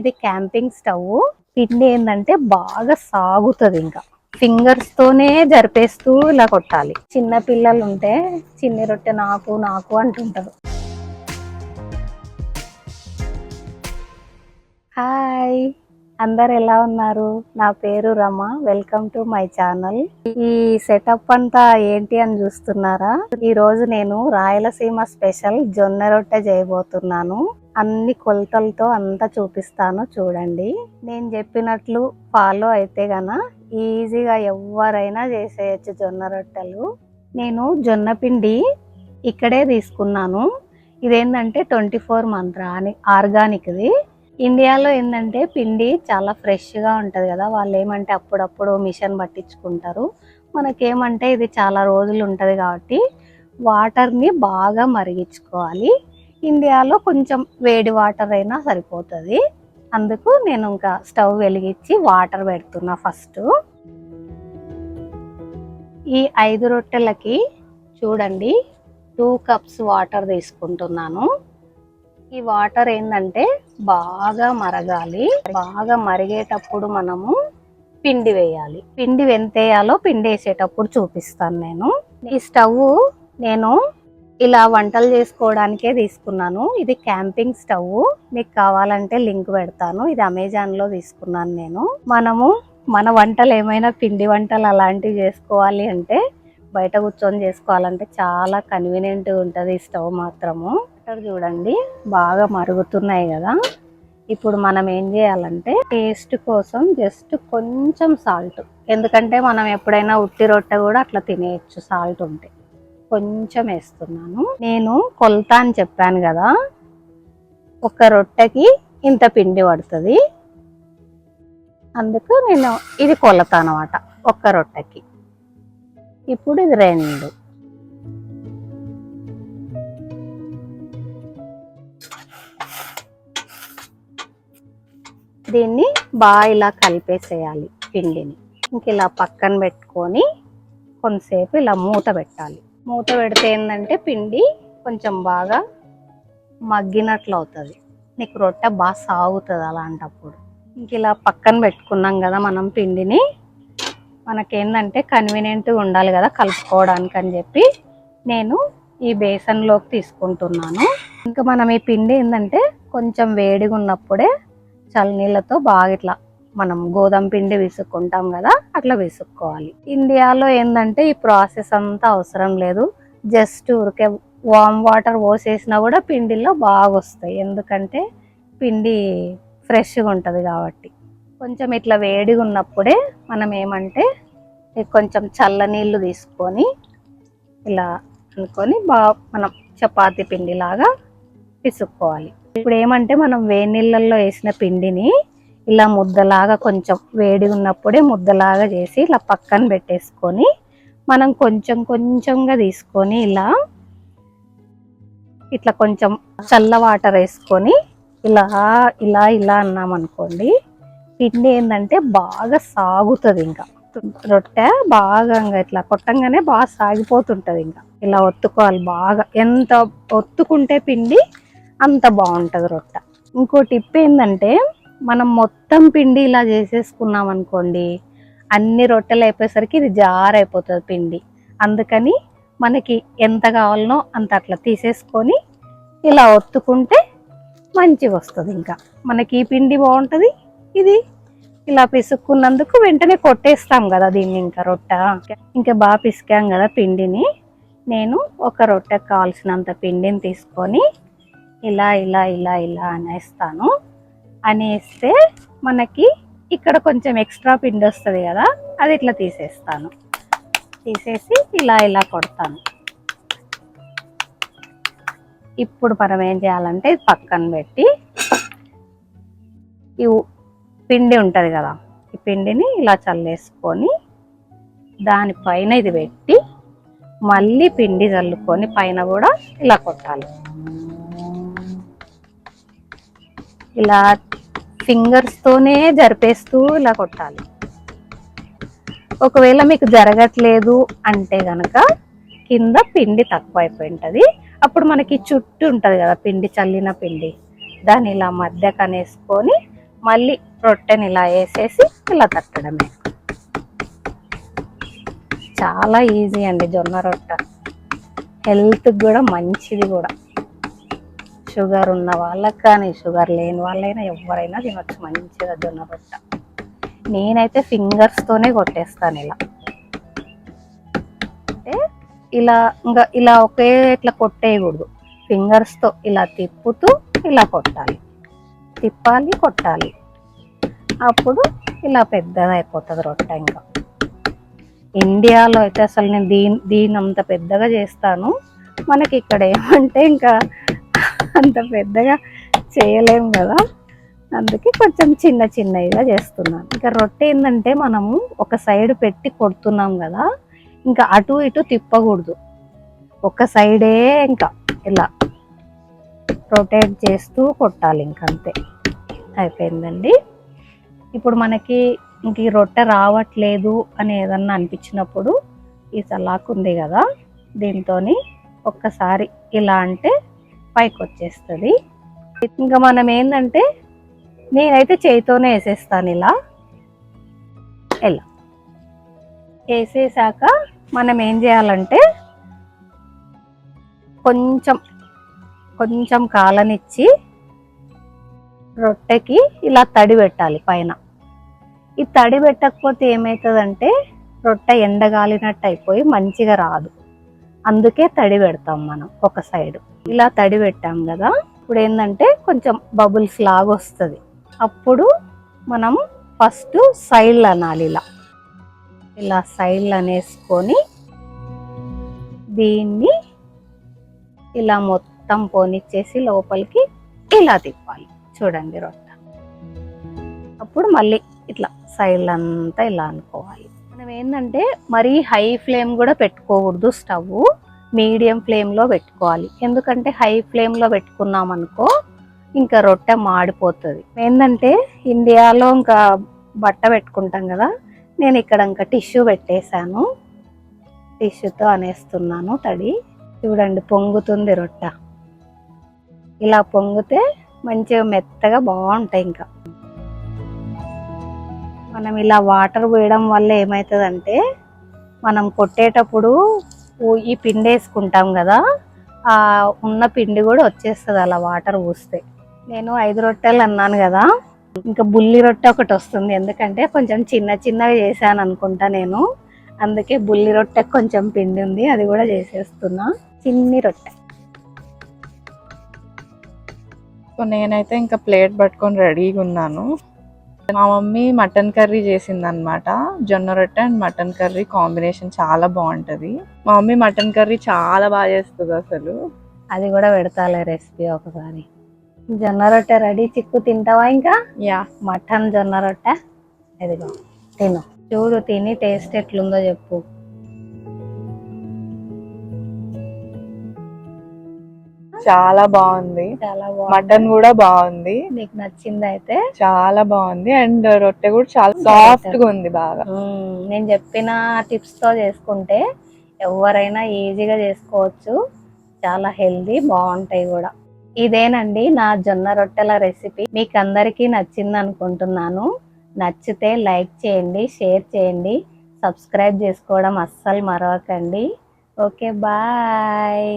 ఇది camping stove. పిండి ఏంటంటే బాగా సాగుతుంది ఇంకా. ఫింగర్స్ తోనే జరిపేస్తూ ఇలా కొట్టాలి. చిన్న పిల్లలు ఉంటే చిన్ని రొట్టె నాకు నాకు అంటుంటారు. హాయ్ అందరు ఎలా ఉన్నారు? నా పేరు Rama. Welcome to my channel ఈ సెటప్ అంతా ఏంటి అని చూస్తున్నారా? ఈ రోజు నేను రాయలసీమ స్పెషల్ జొన్న రొట్టె చేయబోతున్నాను. అన్ని కొలతలతో అంతా చూపిస్తాను చూడండి. నేను చెప్పినట్లు ఫాలో అయితే గన ఈజీగా ఎవరైనా చేసేయచ్చు జొన్న రొట్టెలు. నేను జొన్న పిండి ఇక్కడే తీసుకున్నాను. ఇదేంటంటే ట్వంటీ ఫోర్ మంత్ర అని ఆర్గానిక్ది. ఇండియాలో ఏంటంటే పిండి చాలా ఫ్రెష్గా ఉంటుంది కదా వాళ్ళు ఏమంటే అప్పుడప్పుడు మిషన్ పట్టించుకుంటారు. మనకేమంటే ఇది చాలా రోజులు ఉంటుంది కాబట్టి వాటర్ని బాగా మరిగించుకోవాలి. ఇండియాలో కొంచెం వేడి వాటర్ అయినా సరిపోతుంది. అందుకు నేను ఇంకా స్టవ్ వెలిగించి వాటర్ పెడుతున్నా ఫస్ట్. ఈ ఐదు రొట్టెలకి చూడండి టూ కప్స్ వాటర్ తీసుకుంటున్నాను. ఈ వాటర్ ఏంటంటే బాగా మరగాలి. బాగా మరిగేటప్పుడు మనము పిండి వేయాలి. పిండి ఎంతేయాలో పిండి వేసేటప్పుడు చూపిస్తాను నేను. ఈ స్టవ్ నేను ఇలా వంటలు చేసుకోవడానికే తీసుకున్నాను. ఇది క్యాంపింగ్ స్టవ్. మీకు కావాలంటే లింక్ పెడతాను. ఇది అమెజాన్లో తీసుకున్నాను నేను. మనము మన వంటలు ఏమైనా పిండి వంటలు అలాంటివి చేసుకోవాలి అంటే బయట కూర్చొని చేసుకోవాలంటే చాలా కన్వీనియంట్ ఉంటుంది ఈ స్టవ్ మాత్రము. ఇక్కడ చూడండి బాగా మరుగుతున్నాయి కదా. ఇప్పుడు మనం ఏం చేయాలంటే టేస్ట్ కోసం జస్ట్ కొంచెం సాల్ట్. ఎందుకంటే మనం ఎప్పుడైనా ఉట్టి రొట్టె కూడా అట్లా తినేయచ్చు సాల్ట్ ఉంటే. కొంచెం వేస్తున్నాను. నేను కొలత అని చెప్పాను కదా ఒక రొట్టెకి ఇంత పిండి పడుతుంది. అందుకు నేను ఇది కొలత అనమాట ఒక్క రొట్టెకి. ఇప్పుడు ఇది రెండు. దీన్ని బాగా ఇలా కలిపేసేయాలి పిండిని. ఇంక ఇలా పక్కన పెట్టుకొని కొంతసేపు ఇలా మూత పెట్టాలి. మూత పెడితే ఏంటంటే పిండి కొంచెం బాగా మగ్గినట్లు అవుతుంది నీకు రొట్టె బాగా సాగుతుంది అలాంటప్పుడు. ఇంక ఇలా పక్కన పెట్టుకున్నాం కదా మనం పిండిని. మనకేంటంటే కన్వీనియంట్గా ఉండాలి కదా కలుపుకోవడానికి అని చెప్పి నేను ఈ బేసన్లోకి తీసుకుంటున్నాను. ఇంకా మనం ఈ పిండి ఏంటంటే కొంచెం వేడిగా ఉన్నప్పుడే చల్లనీళ్ళతో బాగా ఇట్లా మనం గోధుమ పిండి విసుక్కుంటాం కదా అట్లా విసుక్కోవాలి. ఇండియాలో ఏంటంటే ఈ ప్రాసెస్ అంతా అవసరం లేదు. జస్ట్ ఊరికే వామ్ వాటర్ పోసేసినా కూడా పిండిలో బాగా వస్తాయి ఎందుకంటే పిండి ఫ్రెష్గా ఉంటుంది కాబట్టి. కొంచెం ఇట్లా వేడిగా ఉన్నప్పుడే మనం ఏమంటే కొంచెం చల్ల నీళ్ళు తీసుకొని ఇలా అనుకొని బాగా మనం చపాతీ పిండిలాగా పిసుక్కోవాలి ఇప్పుడు ఏమంటే మనం వేడి నీళ్ళల్లో వేసిన పిండిని ఇలా ముద్దలాగా కొంచెం వేడి ఉన్నప్పుడే ముద్దలాగా చేసి ఇలా పక్కన పెట్టేసుకొని మనం కొంచెం కొంచెంగా తీసుకొని ఇలా ఇట్లా కొంచెం చల్ల వాటర్ వేసుకొని ఇలా ఇలా ఇలా అన్నాం అనుకోండి పిండి ఏంటంటే బాగా సాగుతుంది ఇంకా. రొట్టె బాగా ఇంకా ఇట్లా కొట్టంగానే బాగా సాగిపోతుంటుంది ఇంకా. ఇలా ఒత్తుకోవాలి బాగా. ఎంత ఒత్తుకుంటే పిండి అంత బాగుంటుంది రొట్టె. ఇంకో టిప్ ఏంటంటే మనం మొత్తం పిండి ఇలా చేసేసుకున్నాం అనుకోండి అన్ని రొట్టెలు అయిపోయేసరికి ఇది జారైపోతుంది పిండి. అందుకని మనకి ఎంత కావాలనో అంత అట్లా తీసేసుకొని ఇలా ఒత్తుకుంటే మంచిగా వస్తుంది ఇంకా. మనకి ఈ పిండి బాగుంటుంది ఇది ఇలా పిసుక్కున్నందుకు వెంటనే కొట్టేస్తాం కదా దీన్ని ఇంకా రొట్టె. ఇంకా బాగా పిసికాం కదా పిండిని. నేను ఒక రొట్టెకి కావాల్సినంత పిండిని తీసుకొని ఇలా ఇలా ఇలా ఇలా అనేస్తాను. అనేస్తే మనకి ఇక్కడ కొంచెం ఎక్స్ట్రా పిండి వస్తుంది కదా అది ఇట్లా తీసేస్తాను. తీసేసి ఇలా ఇలా కొడతాను. ఇప్పుడు మనం ఏం చేయాలంటే ఇది పక్కన పెట్టి ఈ పిండి ఉంటుంది కదా ఈ పిండిని ఇలా చల్లేసుకొని దానిపైన ఇది పెట్టి మళ్ళీ పిండి చల్లుకొని పైన కూడా ఇలా కొట్టాలి. ఇలా ఫింగర్స్ తోనే జరిపేస్తూ ఇలా కొట్టాలి. ఒకవేళ మీకు జరగట్లేదు అంటే గనక కింద పిండి తక్కువ అయిపోయి ఉంటుంది అప్పుడు మనకి చుట్టూ ఉంటుంది కదా పిండి చల్లిన పిండి. దాన్ని ఇలా మధ్య కనేసుకొని మళ్ళీ రొట్టెని ఇలా వేసేసి ఇలా తట్టడమే. చాలా ఈజీ అండి జొన్న రొట్టె. హెల్త్కి కూడా మంచిది కూడా. షుగర్ ఉన్న వాళ్ళకి కానీ షుగర్ లేని వాళ్ళైనా ఎవరైనా తినొచ్చు మంచిగా జొన్న రొట్ట. నేనైతే ఫింగర్స్తోనే కొట్టేస్తాను ఇలా. అంటే ఇలా ఇంకా ఇలా ఒకే ఇట్లా కొట్టేయకూడదు. ఫింగర్స్తో ఇలా తిప్పుతూ ఇలా కొట్టాలి. తిప్పాలి కొట్టాలి. అప్పుడు ఇలా పెద్దగా అయిపోతుంది రొట్టె ఇంకా. ఇండియాలో అయితే అసలు నేను దీని దీని అంత పెద్దగా చేస్తాను. మనకి ఇక్కడ ఏమంటే ఇంకా అంత పెద్దగా చేయలేము కదా. అందుకే కొంచెం చిన్న చిన్నగా చేస్తున్నాను. ఇంకా రొట్టె ఏంటంటే మనము ఒక సైడ్ పెట్టి కొడుతున్నాం కదా. ఇంకా అటు ఇటు తిప్పకూడదు. ఒక సైడే ఇంకా ఇలా రొటేట్ చేస్తూ కొట్టాలి ఇంకంతే అయిపోయిందండి. ఇప్పుడు మనకి ఇంక ఈ రొట్టె రావట్లేదు అని ఏదన్నా అనిపించినప్పుడు ఈ సలాకు ఉంది కదా. దీంతో ఒక్కసారి ఇలా అంటే పైకి వచ్చేస్తుంది ఇంకా మనం ఏంటంటే నేనైతే చేయితోనే వేసేస్తాను ఇలా. ఇలా వేసేసాక మనం ఏం చేయాలంటే కొంచెం కొంచెం కాలనిచ్చి రొట్టెకి ఇలా తడి పెట్టాలి పైన. ఈ తడి పెట్టకపోతే ఏమవుతుందంటే రొట్టె ఎండగాలినట్టు అయిపోయి మంచిగా రాదు. అందుకే తడి పెడతాం మనం ఒక సైడు. ఇలా తడి పెట్టాం కదా. ఇప్పుడు ఏంటంటే కొంచెం బబుల్స్ లాగా వస్తుంది. అప్పుడు మనం ఫస్ట్ సైడ్లు అనాలి ఇలా. ఇలా సైడ్లు అనేసుకొని దీన్ని ఇలా మొత్తం పోనిచ్చేసి లోపలికి ఇలా తిప్పాలి. చూడండి రొట్ట. అప్పుడు మళ్ళీ ఇట్లా సైడ్ అంతా ఇలా అనుకోవాలి. మనం ఏంటంటే మరీ హై ఫ్లేమ్ కూడా పెట్టుకోకూడదు స్టవ్ మీడియం ఫ్లేమ్లో పెట్టుకోవాలి. ఎందుకంటే హై ఫ్లేమ్లో పెట్టుకున్నాం అనుకో ఇంకా రొట్టె మాడిపోతుంది. ఏంటంటే ఇండియాలో ఇంకా బట్ట పెట్టుకుంటాం కదా నేను ఇక్కడ ఇంకా టిష్యూ పెట్టేశాను. టిష్యూతో అనేస్తున్నాను తడి. చూడండి పొంగుతుంది రొట్టె. ఇలా పొంగితే మంచిగా మెత్తగా బాగుంటాయి ఇంకా. మనం ఇలా వాటర్ పోయడం వల్ల ఏమవుతుందంటే మనం కొట్టేటప్పుడు ఈ పిండి వేసుకుంటాం కదా ఆ ఉన్న పిండి కూడా వచ్చేస్తుంది అలా వాటర్ పూస్తే. నేను ఐదు రొట్టెలు అన్నాను కదా ఇంకా బుల్లి రొట్టె ఒకటి వస్తుంది. ఎందుకంటే కొంచెం చిన్న చిన్నగా చేశాను అనుకుంటా నేను. అందుకే బుల్లి రొట్టె కొంచెం పిండి ఉంది అది కూడా చేసేస్తున్నా. చిన్ని రొట్టె. సో నేనైతే ఇంకా ప్లేట్ పట్టుకొని రెడీగా ఉన్నాను. మా మమ్మీ మటన్ కర్రీ చేసింది అనమాట జొన్న రొట్టె అండ్ మటన్ కర్రీ కాంబినేషన్ చాలా బాగుంటది. మా మమ్మీ మటన్ కర్రీ చాలా బాగా చేస్తుంది అసలు. అది కూడా పెడతాలే రెసిపీ ఒకసారి. జొన్న రొట్టె రెడీ చిక్కు తింటావా ఇంకా? యా. మటన్ జొన్న రొట్టె. ఇదిగో తిను. చూడు తిని టేస్ట్ ఎట్లుందో చెప్పు. చాలా బాగుంది. చాలా మటన్ కూడా బాగుంది. నీకు నచ్చింది అయితే చాలా బాగుంది. అండ్ రొట్టె కూడా చాలా సాఫ్ట్గా ఉంది బాగా. నేను చెప్పిన టిప్స్తో చేసుకుంటే ఎవరైనా ఈజీగా చేసుకోవచ్చు. చాలా హెల్దీ బాగుంటాయి కూడా. ఇదేనండి నా జొన్న రొట్టెల రెసిపీ. మీకు అందరికీ నచ్చింది అనుకుంటున్నాను. నచ్చితే లైక్ చేయండి షేర్ చేయండి. సబ్స్క్రైబ్ చేసుకోవడం అస్సలు మరవకండి. Okay bye.